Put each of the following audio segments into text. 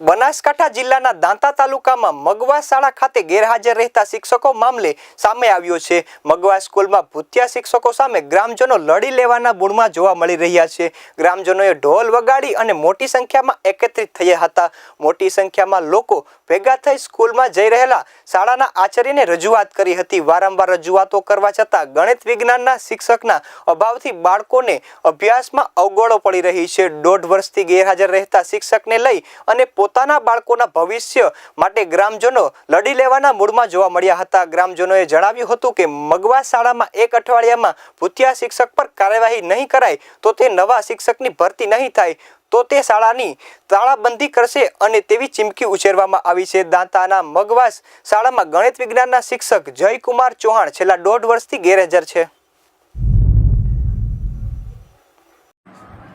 બનાસકાંઠા જિલ્લાના દાંતા તાલુકામાં મગવા શાળા ખાતે ગેરહાજર રહેતા શિક્ષકો મામલે સામે આવ્યો છે. મગવા સ્કૂલમાં ભૂતિયા શિક્ષકો સામે ગ્રામજનો લડી લેવાના મૂળમાં જોવા મળી રહ્યા છે. ગ્રામજનોએ ઢોલ વગાડી અને મોટી સંખ્યામાં એકત્રિત થયા હતા. મોટી સંખ્યામાં લોકો ભેગા થઈ સ્કૂલમાં જઈ રહેલા શાળાના આચાર્યને રજૂઆત કરી હતી. વારંવાર રજૂઆતો કરવા છતાં ગણિત વિજ્ઞાનના શિક્ષકના અભાવથી બાળકોને અભ્યાસમાં અવગોળો પડી રહી છે. દોઢ વર્ષથી ગેરહાજર રહેતા શિક્ષકને લઈ અને પોતાના બાળકોના ભવિષ્ય માટે ગ્રામજનો લડી લેવાના મૂડમાં જોવા મળ્યા હતા. ગ્રામજનોએ જણાવ્યું હતું કે, મગવા શાળામાં એક અઠવાડિયામાં ભૂતિયા શિક્ષક પર કાર્યવાહી નહીં કરાય તો તે નવા શિક્ષકની ભરતી નહીં થાય તો તે શાળાની તાળાબંધી કરશે અને તેવી ચીમકી ઉછેરવામાં આવી છે. દાંતાના મગવાસ શાળામાં ગણિત વિજ્ઞાનના શિક્ષક જયકુમાર ચૌહાણ છેલ્લા દોઢ વર્ષથી ગેરહાજર છે.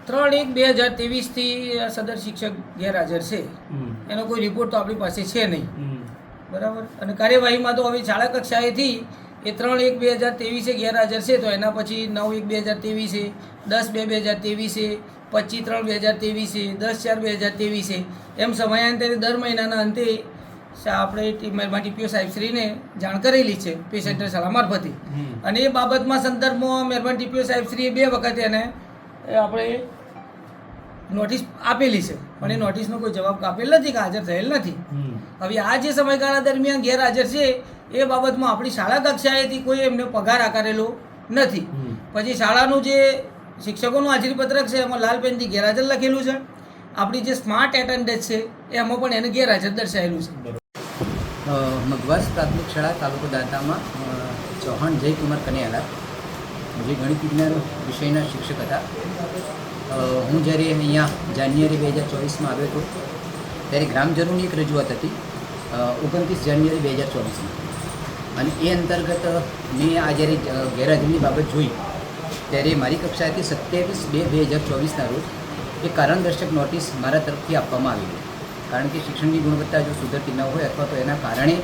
ત્રણ એક બે હજાર ત્રેવીસથી સદર શિક્ષક ગેરહાજર છે. એનો કોઈ રિપોર્ટ તો આપણી પાસે છે નહીં. બરાબર? અને કાર્યવાહીમાં તો હવે શાળા કક્ષાએથી એ ત્રણ એક બે હજાર ત્રેવીસે ગેરહાજર છે તો એના પછી નવ એક બે હજાર ત્રેવીસે દસ બે બે હજાર ત્રેવીસે પચીસ ત્રણ બે હજાર ત્રેવીસે દસ ચાર બે હજાર ત્રેવીસે. એમ સમયાંતરે દર મહિનાના અંતે આપણે ટીમમાં ટીપીઓ સાહેબશ્રીને જાણ કરેલી છે પેશન્ટ શાળા મારફતે. અને એ બાબતમાં સંદર્ભમાં મહેરબાન ટીપીઓ સાહેબશ્રીએ બે વખત એને એ આપણે નોટિસ આપેલી છે. પણ એ નોટિસનો કોઈ જવાબ આપેલ નથી કે હાજર થયેલ નથી. હવે આ જે સમયગાળા દરમિયાન ગેરહાજર છે એ બાબતમાં આપણી શાળા કક્ષાએથી કોઈ એમને પગાર આકારેલો નથી. પછી શાળાનું જે શિક્ષકોનું હાજરીપત્રક છે એમાં લાલ પેનથી ગેરહાજર લખેલું છે. આપણી જે સ્માર્ટ એટેન્ડન્સ છે એમાં પણ એને ગેરહાજર દર્શાવેલું છે. મગવાસ પ્રાથમિક શાળા તાલુકો દાંતામાં ચૌહાણ જયકુમાર કનૈયાલા જે ગણિત વિજ્ઞાન વિષયના શિક્ષક હતા. હું જ્યારે અહીંયા જાન્યુઆરી બે હજાર ચોવીસમાં આવ્યો હતો, ત્યારે ગ્રામજનોની એક રજૂઆત હતી ઓગણત્રીસ જાન્યુઆરી બે હજાર ચોવીસમાં અને એ અંતર્ગત મેં આ જ્યારે ગેરહાજરીની બાબત જોઈ, ત્યારે મારી કક્ષાએથી સત્યાવીસ બે બે હજાર ચોવીસના રોજ એ કારણદર્શક નોટિસ મારા તરફથી આપવામાં આવી હતી. કારણ કે શિક્ષણની ગુણવત્તા જો સુધરતી ન હોય અથવા તો એના કારણે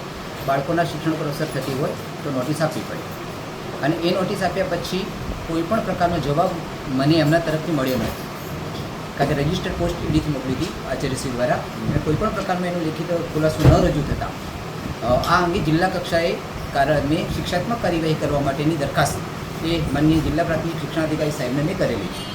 બાળકોના શિક્ષણ પર અસર થતી હોય તો નોટિસ આપવી પડે. અને એ નોટિસ આપ્યા પછી કોઈ પણ પ્રકારનો જવાબ મને એમના તરફથી મળ્યો નથી. કારણ કે રજિસ્ટર્ડ પોસ્ટ ઈડીથી મોકલી હતી આચાર્યશ્રી દ્વારા. અને કોઈ પણ પ્રકારનો એનો લેખિત ખુલાસો ન રજૂ થતાં આ અંગે જિલ્લા કક્ષાએ કારણ શિક્ષાત્મક કાર્યવાહી કરવા માટેની દરખાસ્ત એ માનનીય જિલ્લા પ્રાથમિક શિક્ષણાધિકારી સાહેબને મેં કરેલી છે.